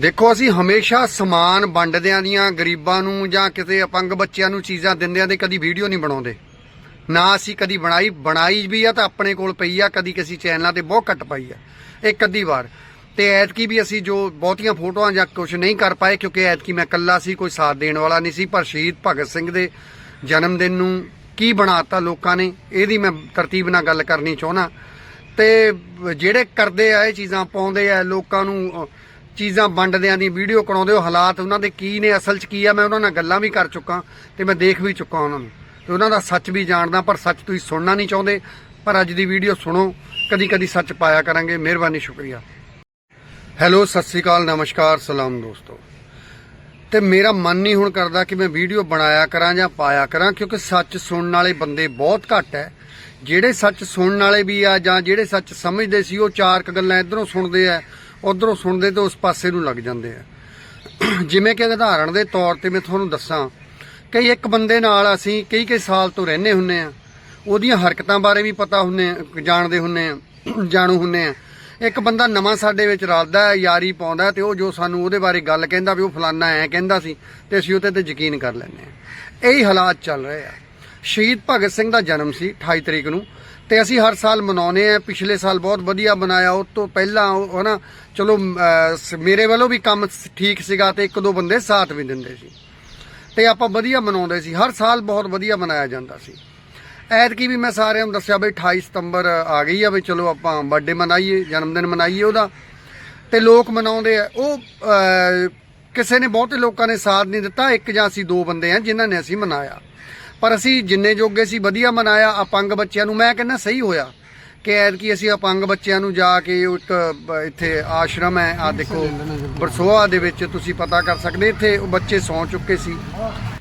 ਦੇਖੋ, ਅਸੀਂ ਹਮੇਸ਼ਾ ਸਮਾਨ ਵੰਡਦਿਆਂ ਦੀਆਂ ਗਰੀਬਾਂ ਨੂੰ ਜਾਂ ਕਿਸੇ ਅਪੰਗ ਬੱਚਿਆਂ ਨੂੰ ਚੀਜ਼ਾਂ ਦਿੰਦਿਆਂ ਦੇ ਕਦੀ ਵੀਡੀਓ ਨਹੀਂ ਬਣਾਉਂਦੇ। ਨਾ ਅਸੀਂ ਕਦੀ ਬਣਾਈ ਬਣਾਈ ਵੀ ਆ ਤਾਂ ਆਪਣੇ ਕੋਲ ਪਈ ਆ, ਕਦੀ ਕਿਸੇ ਚੈਨਲਾਂ ਤੇ ਬਹੁਤ ਘੱਟ ਪਾਈ ਆ। ਇੱਕ ਅੱਧੀ ਵਾਰ। ਤੇ ਐਤਕੀ ਵੀ ਅਸੀਂ ਜੋ ਬਹੁਤੀਆਂ ਫੋਟੋਆਂ ਜਾਂ ਕੁਝ ਨਹੀਂ ਕਰ ਪਾਏ, ਕਿਉਂਕਿ ਐਤਕੀ ਮੈਂ ਇਕੱਲਾ ਸੀ, ਕੋਈ ਸਾਥ ਦੇਣ ਵਾਲਾ ਨਹੀਂ ਸੀ, ਪਰ ਸ਼ਹੀਦ ਭਗਤ ਸਿੰਘ ਦੇ ਜਨਮ ਦਿਨ ਨੂੰ ਕੀ ਬਣਾਤਾ ਲੋਕਾਂ ਨੇ, ਇਹਦੀ ਮੈਂ ਤਰਤੀਬ ਨਾਲ ਗੱਲ ਕਰਨੀ ਚਾਹੁੰਦਾ। ਤੇ ਜਿਹੜੇ ਕਰਦੇ ਆ ਇਹ ਚੀਜ਼ਾਂ, ਪਾਉਂਦੇ ਆ ਲੋਕਾਂ ਨੂੰ ਚੀਜ਼ਾਂ ਵੰਡਦਿਆਂ ਦੀ, ਵੀਡੀਓ ਕਰਾਉਂਦੇ ਹੋ ਹਾਲਾਤ ਉਹਨਾਂ ਦੇ ਕੀ ਨੇ, ਅਸਲ 'ਚ ਕੀ ਆ, ਮੈਂ ਉਹਨਾਂ ਨਾਲ ਗੱਲਾਂ ਵੀ ਕਰ ਚੁੱਕਾ ਤੇ ਮੈਂ ਦੇਖ ਵੀ ਚੁੱਕਾ ਉਹਨਾਂ ਨੂੰ। ਤੇ ਉਹਨਾਂ ਦਾ ਸੱਚ ਵੀ ਜਾਣਦਾ, ਪਰ ਸੱਚ ਤੁਸੀਂ ਸੁਣਨਾ ਨਹੀਂ ਚਾਹੁੰਦੇ। ਪਰ ਅੱਜ ਦੀ ਵੀਡੀਓ ਸੁਣੋ ਕਦੀ ਕਦੀ ਸੱਚ ਪਾਇਆ ਕਰਾਂਗੇ। ਮਿਹਰਬਾਨੀ, ਸ਼ੁਕਰੀਆ। ਹੈਲੋ, ਸਤਿ ਸ੍ਰੀ ਅਕਾਲ, ਨਮਸਕਾਰ, ਸਲਾਮ ਦੋਸਤੋ। ਤੇ ਮੇਰਾ ਮਨ ਨਹੀਂ ਹੁਣ ਕਰਦਾ ਕਿ ਮੈਂ ਵੀਡੀਓ ਬਣਾਇਆ ਕਰਾਂ ਜਾਂ ਪਾਇਆ ਕਰਾਂ, ਕਿਉਂਕਿ ਸੱਚ ਸੁਣਨ ਵਾਲੇ ਬੰਦੇ ਬਹੁਤ ਘੱਟ ਹੈ ਜਿਹੜੇ ਸੱਚ ਸੁਣਨ ਵਾਲੇ ਵੀ ਆ ਜਾਂ ਜਿਹੜੇ ਸੱਚ ਸਮਝਦੇ ਸੀ, ਉਹ ਚਾਰ ਕ ਗੱਲਾਂ ਇਧਰੋਂ ਸੁਣਦੇ ਆ ਉਧਰੋਂ ਸੁਣਦੇ ਤੇ ਉਸ ਪਾਸੇ ਨੂੰ ਲੱਗ ਜਾਂਦੇ ਆ। ਜਿਵੇਂ ਕਿ ਉਦਾਹਰਣ ਦੇ ਤੌਰ ਤੇ ਮੈਂ ਤੁਹਾਨੂੰ ਦੱਸਾਂ ਕਈ ਇੱਕ ਬੰਦੇ ਨਾਲ ਅਸੀਂ ਕਈ ਕਈ ਸਾਲ ਤੋਂ ਰਹਿੰਦੇ ਹੁੰਨੇ ਆ। ਉਹਦੀਆਂ ਹਰਕਤਾਂ ਬਾਰੇ ਵੀ ਪਤਾ ਹੁੰਨੇ ਜਾਣਦੇ ਹੁੰਨੇ ਆ, ਜਾਣੂ ਹੁੰਨੇ ਆ। ਇੱਕ ਬੰਦਾ ਨਵਾਂ ਸਾਡੇ ਵਿੱਚ ਰਲਦਾ ਹੈ, ਯਾਰੀ ਪਾਉਂਦਾ ਹੈ ਤੇ ਉਹ ਜੋ ਸਾਨੂੰ ਉਹਦੇ ਬਾਰੇ ਗੱਲ ਕਹਿੰਦਾ ਵੀ ਉਹ ਫਲਾਨਾ ਐ ਕਹਿੰਦਾ ਸੀ ਤੇ ਅਸੀਂ ਉਹਦੇ ਤੇ ਯਕੀਨ ਕਰ ਲੈਂਦੇ ਆ। ਇਹੀ ਹਾਲਾਤ ਚੱਲ ਰਹੇ ਆ। ਸ਼ਹੀਦ ਭਗਤ ਸਿੰਘ ਦਾ ਜਨਮ ਸੀ 28 ਤਰੀਕ ਨੂੰ। ਤੇ ਅਸੀਂ ਹਰ ਸਾਲ ਮਨਾਉਨੇ ਆ ਪਿਛਲੇ ਸਾਲ ਬਹੁਤ ਵਧੀਆ ਮਨਾਇਆ। ਉਹ ਤੋਂ ਪਹਿਲਾਂ ਉਹ ਹਨਾ ਚਲੋ ਮੇਰੇ ਵੱਲੋਂ ਵੀ ਕੰਮ ਠੀਕ ਸੀਗਾ ਤੇ ਇੱਕ ਦੋ ਬੰਦੇ ਸਾਥ ਵੀ ਦਿੰਦੇ ਸੀ। ਤੇ ਆਪਾਂ ਵਧੀਆ ਮਨਾਉਂਦੇ ਸੀ। ਹਰ ਸਾਲ ਬਹੁਤ ਵਧੀਆ ਮਨਾਇਆ ਜਾਂਦਾ ਸੀ। ਐਤਕੀ ਵੀ ਮੈਂ ਸਾਰਿਆਂ ਨੂੰ ਦੱਸਿਆ ਬਈ 28 ਸਤੰਬਰ ਆ ਗਈ ਆ ਵੀ ਚਲੋ ਆਪਾਂ ਬਰਥਡੇ ਮਨਾਈਏ ਜਨਮ ਦਿਨ ਮਨਾਈਏ ਉਹਦਾ। ਤੇ ਲੋਕ ਮਨਾਉਂਦੇ ਆ। ਉਹ ਕਿਸੇ ਨੇ ਬਹੁਤੇ ਲੋਕਾਂ ਨੇ ਸਾਥ ਨਹੀਂ ਦਿੱਤਾ। ਇੱਕ ਜਾਂ ਅਸੀਂ ਦੋ ਬੰਦੇ ਆ ਜਿਨ੍ਹਾਂ ਨੇ ਅਸੀਂ ਮਨਾਇਆ। ਪਰ ਅਸੀਂ ਜਿੰਨੇ ਜੋਗੇ ਸੀ, ਵਧੀਆ ਮਨਾਇਆ ਅਪੰਗ ਬੱਚਿਆਂ ਨੂੰ। ਮੈਂ ਕਹਿੰਦਾ ਸਹੀ ਹੋਇਆ ਕਿ ਐਤਕੀ ਅਸੀਂ ਅਪੰਗ ਬੱਚਿਆਂ ਨੂੰ ਜਾ ਕੇ ਇੱਕ ਇੱਥੇ ਆਸ਼ਰਮ ਹੈ। ਆ ਦੇਖੋ, ਬਰਸੋਆ ਦੇ ਵਿੱਚ ਤੁਸੀਂ ਪਤਾ ਕਰ ਸਕਦੇ, ਇੱਥੇ ਉਹ ਬੱਚੇ ਸੌ ਚੁੱਕੇ ਸੀ।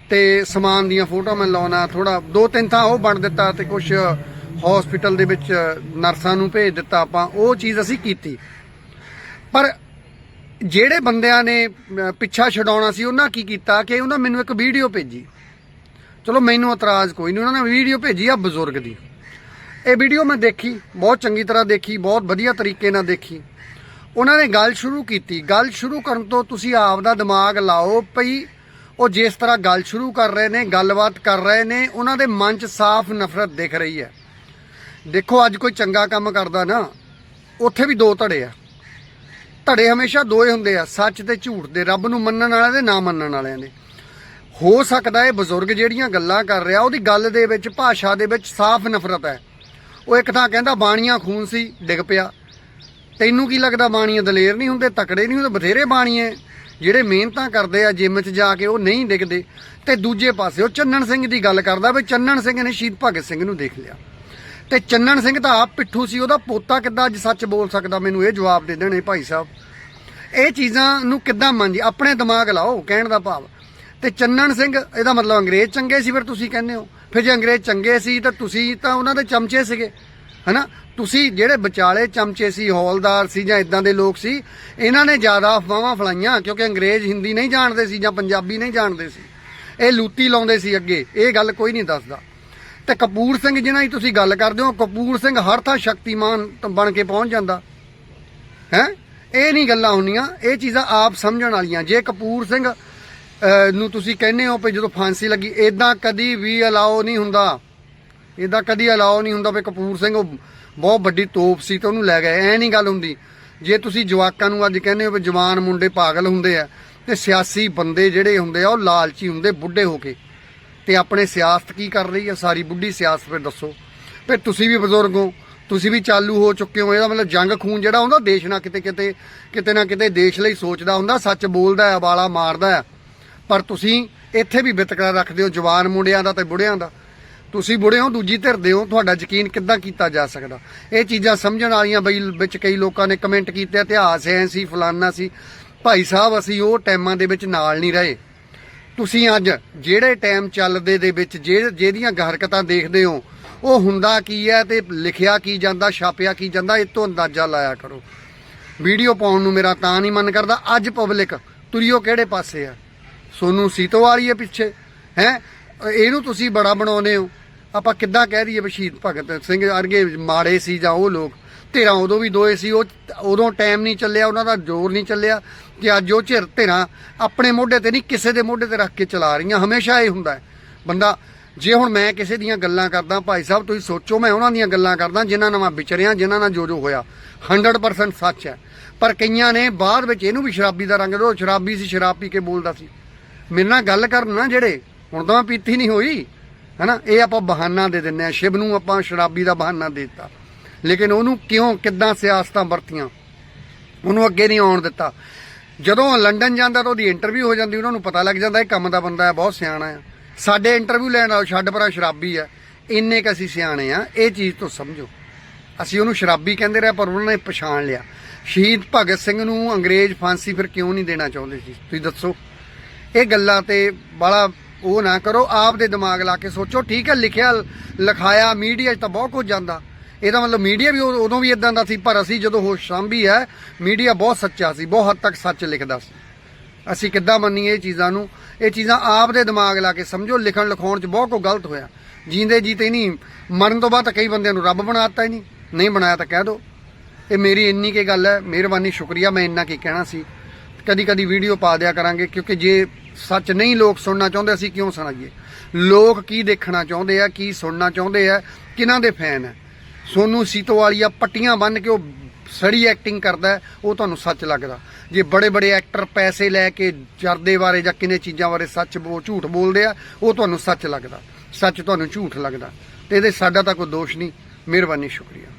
ਤੇ ਸਮਾਨ ਦੀਆਂ ਫੋਟੋਆਂ ਮੈਂ ਲਾਉਣਾ ਥੋੜਾ ਦੋ ਤਿੰਨ ਥਾਂ ਉਹ ਬਣ ਦਿੱਤਾ ਤੇ ਕੁਝ ਹਸਪੀਟਲ ਦੇ ਵਿੱਚ ਨਰਸਾਂ ਨੂੰ ਭੇਜ ਦਿੱਤਾ ਆਪਾਂ, ਉਹ ਚੀਜ਼ ਅਸੀਂ ਕੀਤੀ। ਪਰ ਜਿਹੜੇ ਬੰਦਿਆਂ ਨੇ ਪਿੱਛਾ ਛਡਾਉਣਾ ਸੀ, ਉਹਨਾਂ ਕੀ ਕੀਤਾ ਕਿ ਉਹਨਾਂ ਮੈਨੂੰ ਇੱਕ ਵੀਡੀਓ ਭੇਜੀ। ਚਲੋ ਮੈਨੂੰ ਇਤਰਾਜ਼ ਕੋਈ ਨਹੀਂ, ਉਹਨਾਂ ਨੇ ਵੀਡੀਓ ਭੇਜੀ ਆ ਬਜ਼ੁਰਗ ਦੀ। ਇਹ ਵੀਡੀਓ ਮੈਂ ਦੇਖੀ, ਬਹੁਤ ਚੰਗੀ ਤਰ੍ਹਾਂ ਦੇਖੀ, ਬਹੁਤ ਵਧੀਆ ਤਰੀਕੇ ਨਾਲ ਦੇਖੀ। ਉਹਨਾਂ ਨੇ ਗੱਲ ਸ਼ੁਰੂ ਕੀਤੀ। ਗੱਲ ਸ਼ੁਰੂ ਕਰਨ ਤੋਂ ਤੁਸੀਂ ਆਪ ਦਾ ਦਿਮਾਗ ਲਾਓ ਭਈ ਉਹ ਜਿਸ ਤਰ੍ਹਾਂ ਗੱਲ ਸ਼ੁਰੂ ਕਰ ਰਹੇ ਨੇ, ਗੱਲਬਾਤ ਕਰ ਰਹੇ ਨੇ, ਉਹਨਾਂ ਦੇ ਮਨ 'ਚ ਸਾਫ਼ ਨਫ਼ਰਤ ਦਿਖ ਰਹੀ ਹੈ। ਦੇਖੋ, ਅੱਜ ਕੋਈ ਚੰਗਾ ਕੰਮ ਕਰਦਾ ਨਾ, ਉੱਥੇ ਵੀ ਦੋ ਧੜੇ ਆ। ਧੜੇ ਹਮੇਸ਼ਾ ਦੋਏ ਹੁੰਦੇ ਆ, ਸੱਚ ਤੇ ਝੂਠ ਦੇ, ਰੱਬ ਨੂੰ ਮੰਨਣ ਵਾਲਿਆਂ ਦੇ, ਨਾ ਮੰਨਣ ਵਾਲਿਆਂ ਦੇ। ਹੋ ਸਕਦਾ ਇਹ ਬਜ਼ੁਰਗ ਜਿਹੜੀਆਂ ਗੱਲਾਂ ਕਰ ਰਿਹਾ, ਉਹਦੀ ਗੱਲ ਦੇ ਵਿੱਚ, ਭਾਸ਼ਾ ਦੇ ਵਿੱਚ ਸਾਫ਼ ਨਫ਼ਰਤ ਹੈ। ਉਹ ਇੱਕ ਥਾਂ ਕਹਿੰਦਾ, ਬਾਣੀਆਂ ਖੂਨ ਸੀ, ਡਿੱਗ ਪਿਆ। ਤੈਨੂੰ ਕੀ ਲੱਗਦਾ ਬਾਣੀਆਂ ਦਲੇਰ ਨਹੀਂ ਹੁੰਦੇ, ਤਕੜੇ ਨਹੀਂ ਹੁੰਦੇ, ਬਥੇਰੇ ਬਾਣੀਏ ਜਿਹੜੇ ਮਿਹਨਤਾਂ ਕਰਦੇ ਆ ਜਿਮ 'ਚ ਜਾ ਕੇ, ਉਹ ਨਹੀਂ ਡਿੱਗਦੇ। ਤੇ ਦੂਜੇ ਪਾਸੇ ਉਹ ਚੰਨਣ ਸਿੰਘ ਦੀ ਗੱਲ ਕਰਦਾ ਵੀ ਚੰਨਣ ਸਿੰਘ ਨੇ ਸ਼ਹੀਦ ਭਗਤ ਸਿੰਘ ਨੂੰ ਦੇਖ ਲਿਆ। ਤੇ ਚੰਨਣ ਸਿੰਘ ਤਾਂ ਆਪ ਪਿੱਠੂ ਸੀ, ਉਹਦਾ ਪੋਤਾ ਕਿੱਦਾਂ ਅੱਜ ਸੱਚ ਬੋਲ ਸਕਦਾ? ਮੈਨੂੰ ਇਹ ਜਵਾਬ ਦੇ ਦੇਣੇ ਭਾਈ ਸਾਹਿਬ। ਇਹ ਚੀਜ਼ਾਂ ਨੂੰ ਕਿੱਦਾਂ ਮੰਨਜੀ ਆਪਣੇ ਦਿਮਾਗ ਲਾਓ, ਕਹਿਣ ਦਾ ਭਾਵ। ਤੇ ਚੰਨਣ ਸਿੰਘ, ਇਹਦਾ ਮਤਲਬ ਅੰਗਰੇਜ਼ ਚੰਗੇ ਸੀ, ਫਿਰ ਤੁਸੀਂ ਕਹਿੰਦੇ ਹੋ। ਫਿਰ ਜੇ ਅੰਗਰੇਜ਼ ਚੰਗੇ ਸੀ, ਤਾਂ ਤੁਸੀਂ ਤਾਂ ਉਹਨਾਂ ਦੇ ਚਮਚੇ ਸੀਗੇ, ਹਨਾ? ਤੁਸੀਂ ਜਿਹੜੇ ਵਿਚਾਲੇ ਚਮਚੇ ਸੀ, ਹੌਲਦਾਰ ਸੀ ਜਾਂ ਇਦਾਂ ਦੇ ਲੋਕ ਸੀ, ਇਹਨਾਂ ਨੇ ਜ਼ਿਆਦਾ ਅਫਵਾਹਾਂ ਫਲਾਈਆਂ, ਕਿਉਂਕਿ ਅੰਗਰੇਜ਼ ਹਿੰਦੀ ਨਹੀਂ ਜਾਣਦੇ ਸੀ ਜਾਂ ਪੰਜਾਬੀ ਨਹੀਂ ਜਾਣਦੇ ਸੀ। ਇਹ ਲੂਤੀ ਲਾਉਂਦੇ ਸੀ ਅੱਗੇ, ਇਹ ਗੱਲ ਕੋਈ ਨਹੀਂ ਦੱਸਦਾ। ਤੇ ਕਪੂਰ ਸਿੰਘ ਜਿਹਨਾਂ ਦੀ ਤੁਸੀਂ ਗੱਲ ਕਰਦੇ ਹੋ, ਕਪੂਰ ਸਿੰਘ ਹਰ ਥਾਂ ਸ਼ਕਤੀਮਾਨ ਬਣ ਕੇ ਪਹੁੰਚ ਜਾਂਦਾ। ਹੈ? ਇਹ ਨਹੀਂ ਗੱਲਾਂ ਹੁੰਦੀਆਂ, ਇਹ ਚੀਜ਼ਾਂ ਆਪ ਸਮਝਣ ਵਾਲੀਆਂ। ਜੇ ਕਪੂਰ ਸਿੰਘ ਨੂੰ ਤੁਸੀਂ ਕਹਿੰਦੇ ਹੋ ਵੀ ਜਦੋਂ ਫਾਂਸੀ ਲੱਗੀ ਇਦਾਂ ਕਦੀ ਵੀ ਅਲਾਓ ਨਹੀਂ ਹੁੰਦਾ। ਇਦਾਂ ਕਦੀ ਅਲਾਓ ਨਹੀਂ ਹੁੰਦਾ ਵੀ ਕਪੂਰ ਸਿੰਘ ਉਹ ਬਹੁਤ ਵੱਡੀ ਤੋਪ ਸੀ ਤੇ ਉਹਨੂੰ ਲੈ ਗਏ। ਐ ਨਹੀਂ ਗੱਲ ਹੁੰਦੀ। ਜੇ ਤੁਸੀਂ ਜਵਾਕਾਂ ਨੂੰ ਅੱਜ ਕਹਿੰਦੇ ਹੋ ਵੀ ਜਵਾਨ ਮੁੰਡੇ ਪਾਗਲ ਹੁੰਦੇ ਆ ਤੇ ਸਿਆਸੀ ਬੰਦੇ ਜਿਹੜੇ ਹੁੰਦੇ ਆ, ਉਹ ਲਾਲਚੀ ਹੁੰਦੇ ਬੁੱਢੇ ਹੋ ਕੇ। ਤੇ ਆਪਣੇ ਸਿਆਸਤ ਕੀ ਕਰ ਰਹੀ ਹੈ ਸਾਰੀ ਬੁੱਢੀ ਸਿਆਸਤ ਫਿਰ ਦੱਸੋ। ਫਿਰ ਤੁਸੀਂ ਵੀ ਬਜ਼ੁਰਗ ਹੋ, ਤੁਸੀਂ ਵੀ ਚਾਲੂ ਹੋ ਚੁੱਕੇ ਹੋ। ਇਹਦਾ ਮਤਲਬ ਜੰਗ ਖੂਨ ਜਿਹੜਾ ਹੁੰਦਾ ਦੇਸ਼ ਨਾਲ ਕਿਤੇ ਕਿਤੇ ਕਿਤੇ ਨਾ ਕਿਤੇ ਦੇਸ਼ ਲਈ ਸੋਚਦਾ ਹੁੰਦਾ, ਸੱਚ ਬੋਲਦਾ ਆ, ਵਾਲਾ ਮਾਰਦਾ ਆ। ਪਰ ਤੁਸੀਂ ਇੱਥੇ ਵੀ ਵਿਤਕਰਾ ਰੱਖਦੇ ਹੋ, ਜਵਾਨ ਮੁੰਡਿਆਂ ਦਾ ਤੇ ਬੁੜਿਆਂ ਦਾ। ਤੁਸੀਂ ਬੁੜੇ ਹੋ, ਦੂਜੀ ਧਿਰ ਦੇ ਹੋ, ਤੁਹਾਡਾ ਯਕੀਨ ਕਿੱਦਾਂ ਕੀਤਾ ਜਾ ਸਕਦਾ? ਇਹ ਚੀਜ਼ਾਂ ਸਮਝਣ ਵਾਲੀਆਂ ਬਈ, ਵਿੱਚ ਕਈ ਲੋਕਾਂ ਨੇ ਕਮੈਂਟ ਕੀਤੇ, ਇਤਿਹਾਸ ਐ ਸੀ, ਫਲਾਨਾ ਸੀ। ਭਾਈ ਸਾਹਿਬ, ਅਸੀਂ ਉਹ ਟਾਈਮਾਂ ਦੇ ਵਿੱਚ ਨਾਲ ਨਹੀਂ ਰਹੇ। ਤੁਸੀਂ ਅੱਜ ਜਿਹੜੇ ਟਾਈਮ ਚੱਲਦੇ ਦੇ ਵਿੱਚ, ਜੇ- ਜਿਹਦੀਆਂ ਹਰਕਤਾਂ ਦੇਖਦੇ ਹੋ, ਉਹ ਹੁੰਦਾ ਕੀ ਹੈ ਤੇ ਲਿਖਿਆ ਕੀ ਜਾਂਦਾ, ਛਾਪਿਆ ਕੀ ਜਾਂਦਾ, ਇਹ ਤੋਂ ਅੰਦਾਜ਼ਾ ਲਾਇਆ ਕਰੋ। ਵੀਡੀਓ ਪਾਉਣ ਨੂੰ ਮੇਰਾ ਤਾਂ ਨਹੀਂ ਮਨ ਕਰਦਾ। ਅੱਜ ਪਬਲਿਕ ਤੁਰਿਓ ਕਿਹੜੇ ਪਾਸੇ ਆ? ਸੋਨੂੰ ਸੀਤੋ ਵਾਲੀ ਹੈ ਪਿੱਛੇ, ਹੈ? ਇਹਨੂੰ ਤੁਸੀਂ ਬੜਾ ਬਣਾਉਂਦੇ ਹੋ। ਆਪਾਂ ਕਿੱਦਾਂ ਕਹਿ ਦਈਏ ਵੀ ਸ਼ਹੀਦ ਭਗਤ ਸਿੰਘ ਅਰਗੇ ਮਾੜੇ ਸੀ ਜਾਂ ਉਹ ਲੋਕ, ਧਿਰਾਂ ਉਦੋਂ ਵੀ ਦੋਏ ਸੀ, ਉਹ ਉਦੋਂ ਟਾਈਮ ਨਹੀਂ ਚੱਲਿਆ, ਉਹਨਾਂ ਦਾ ਜ਼ੋਰ ਨਹੀਂ ਚੱਲਿਆ ਕਿ ਅੱਜ ਉਹ ਝਿਰ ਧਿਰਾਂ ਆਪਣੇ ਮੋਢੇ ਤੇ ਨਹੀਂ, ਕਿਸੇ ਦੇ ਮੋਢੇ ਤੇ ਰੱਖ ਕੇ ਚਲਾ ਰਹੀਆਂ। ਹਮੇਸ਼ਾ ਇਹ ਹੁੰਦਾ ਬੰਦਾ, ਜੇ ਹੁਣ ਮੈਂ ਕਿਸੇ ਦੀਆਂ ਗੱਲਾਂ ਕਰਦਾ, ਭਾਈ ਸਾਹਿਬ ਤੁਸੀਂ ਸੋਚੋ, ਮੈਂ ਉਹਨਾਂ ਦੀਆਂ ਗੱਲਾਂ ਕਰਦਾ ਜਿਨ੍ਹਾਂ ਨਾਲ ਮੈਂ ਵਿਚਰਿਆ, ਜਿਨ੍ਹਾਂ ਨਾਲ ਜੋ ਜੋ ਹੋਇਆ 100% ਸੱਚ ਹੈ। ਪਰ ਕਈਆਂ ਨੇ ਬਾਅਦ ਵਿੱਚ ਇਹਨੂੰ ਵੀ ਸ਼ਰਾਬੀ ਦਾ ਰੰਗ ਦੋ ਸ਼ਰਾਬੀ ਸੀ, ਸ਼ਰਾਬ ਪੀ ਕੇ ਬੋਲਦਾ ਸੀ। ਮੇਰੇ ਨਾਲ ਗੱਲ ਕਰਨ ਨਾ ਜਿਹੜੇ, ਹੁਣ ਤਾਂ ਪੀਤੀ ਨਹੀਂ ਹੋਈ, ਹੈਨਾ? ਇਹ ਆਪਾਂ ਬਹਾਨਾ ਦੇ ਦਿੰਨੇ ਆ। ਸ਼ਿਵ ਨੂੰ ਆਪਾਂ ਸ਼ਰਾਬੀ ਦਾ ਬਹਾਨਾ ਦੇ ਦਿੱਤਾ। ਲੇਕਿਨ ਉਹਨੂੰ ਕਿਉਂ, ਕਿੱਦਾਂ ਸਿਆਸਤਾਂ ਵਰਤੀਆਂ? ਉਹਨੂੰ ਅੱਗੇ ਨਹੀਂ ਆਉਣ ਦਿੱਤਾ। ਜਦੋਂ ਲੰਡਨ ਜਾਂਦਾ ਤਾਂ ਉਹਦੀ ਇੰਟਰਵਿਊ ਹੋ ਜਾਂਦੀ, ਉਹਨਾਂ ਨੂੰ ਪਤਾ ਲੱਗ ਜਾਂਦਾ ਇਹ ਕੰਮ ਦਾ ਬੰਦਾ ਹੈ, ਬਹੁਤ ਸਿਆਣਾ ਹੈ। ਸਾਡੇ ਇੰਟਰਵਿਊ ਲੈਣ ਆਓ, ਛੱਡ ਪਰਾਂ ਸ਼ਰਾਬੀ ਹੈ। ਇੰਨੇ ਕ ਅਸੀਂ ਸਿਆਣੇ ਆ ਇਹ ਚੀਜ਼ ਤੋਂ ਸਮਝੋ। ਅਸੀਂ ਉਹਨੂੰ ਸ਼ਰਾਬੀ ਕਹਿੰਦੇ ਰਹੇ, ਪਰ ਉਹਨਾਂ ਨੇ ਪਛਾਣ ਲਿਆ। ਸ਼ਹੀਦ ਭਗਤ ਸਿੰਘ ਨੂੰ ਅੰਗਰੇਜ਼ ਫਾਂਸੀ ਫਿਰ ਕਿਉਂ ਨਹੀਂ ਦੇਣਾ ਚਾਹੁੰਦੇ ਸੀ? ਤੁਸੀਂ ਦੱਸੋ। ਇਹ ਗੱਲਾਂ ਤੇ ਬੜਾ ਉਹ ਨਾ ਕਰੋ, ਆਪ ਦੇ ਦਿਮਾਗ ਲਾ ਕੇ ਸੋਚੋ। ਠੀਕ ਹੈ, ਲਿਖਿਆ, ਲਿਖਾਇਆ ਮੀਡੀਆ 'ਚ ਤਾਂ ਬਹੁਤ ਕੁਝ ਜਾਂਦਾ। ਇਹਦਾ ਮਤਲਬ ਮੀਡੀਆ ਵੀ ਉਦੋਂ ਉਦੋਂ ਵੀ ਇਦਾਂ ਦਾ ਸੀ, ਪਰ ਅਸੀਂ ਜਦੋਂ ਹੋਸ਼ ਸੰਭੀ ਹੈ ਮੀਡੀਆ ਬਹੁਤ ਸੱਚਾ ਸੀ, ਬਹੁਤ ਹੱਦ ਤੱਕ ਸੱਚ ਲਿਖਦਾ ਸੀ। ਅਸੀਂ ਕਿੱਦਾਂ ਮੰਨੀਏ ਇਹ ਚੀਜ਼ਾਂ ਨੂੰ? ਇਹ ਚੀਜ਼ਾਂ ਆਪ ਦੇ ਦਿਮਾਗ ਲਾ ਕੇ ਸਮਝੋ, ਲਿਖਣ, ਲਿਖਾਉਣ 'ਚ ਬਹੁਤ ਕੋ ਗਲਤ ਹੋਇਆ। ਜੀਂਦੇ ਜੀ 'ਤੇ ਨਹੀਂ, ਮਰਨ ਤੋਂ ਬਾਅਦ ਤਾਂ ਕਈ ਬੰਦਿਆਂ ਨੂੰ ਰੱਬ ਬਣਾਤਾ ਹੀ ਨਹੀਂ। ਨਹੀਂ ਬਣਾਇਆ ਤਾਂ ਕਹਿ ਦੋ। ਇਹ ਮੇਰੀ ਇੰਨੀ ਕੀ ਗੱਲ ਹੈ, ਮਿਹਰਬਾਨੀ, ਸ਼ੁਕਰੀਆ, ਮੈਂ ਇੰਨਾ ਕੀ ਕਹਿਣਾ ਸੀ। ਕਦੀ ਕਦੀ ਵੀਡੀਓ ਪਾ ਦਿਆ ਕਰਾਂਗੇ, ਕਿਉਂਕਿ ਜੇ ਸੱਚ ਨਹੀਂ ਲੋਕ ਸੁਣਨਾ ਚਾਹੁੰਦੇ, ਅਸੀਂ ਕਿਉਂ ਸੁਣਾਈਏ? ਲੋਕ ਕੀ ਦੇਖਣਾ ਚਾਹੁੰਦੇ ਆ, ਕੀ ਸੁਣਨਾ ਚਾਹੁੰਦੇ ਆ, ਕਿਹਨਾਂ ਦੇ ਫੈਨ ਹੈ ਸੋਨੂ ਸੀਤੋ ਵਾਲੀਆ ਪੱਟੀਆਂ ਬੰਨ ਕੇ ਉਹ ਸੜੀ ਐਕਟਿੰਗ ਕਰਦਾ ਉਹ ਤੁਹਾਨੂੰ ਸੱਚ ਲੱਗਦਾ। ਜੇ ਬੜੇ ਬੜੇ ਐਕਟਰ ਪੈਸੇ ਲੈ ਕੇ ਚਰਦੇ ਬਾਰੇ ਜਾਂ ਕਿਨੇ ਚੀਜ਼ਾਂ ਬਾਰੇ ਸੱਚ ਬੋ, ਝੂਠ ਬੋਲਦੇ ਆ, ਉਹ ਤੁਹਾਨੂੰ ਸੱਚ ਲੱਗਦਾ। ਸੱਚ ਤੁਹਾਨੂੰ ਝੂਠ ਲੱਗਦਾ। ਤੇ ਇਹਦੇ ਸਾਡਾ ਤਾਂ ਕੋਈ ਦੋਸ਼ ਨਹੀਂ। ਮਿਹਰਬਾਨੀ, ਸ਼ੁਕਰੀਆ।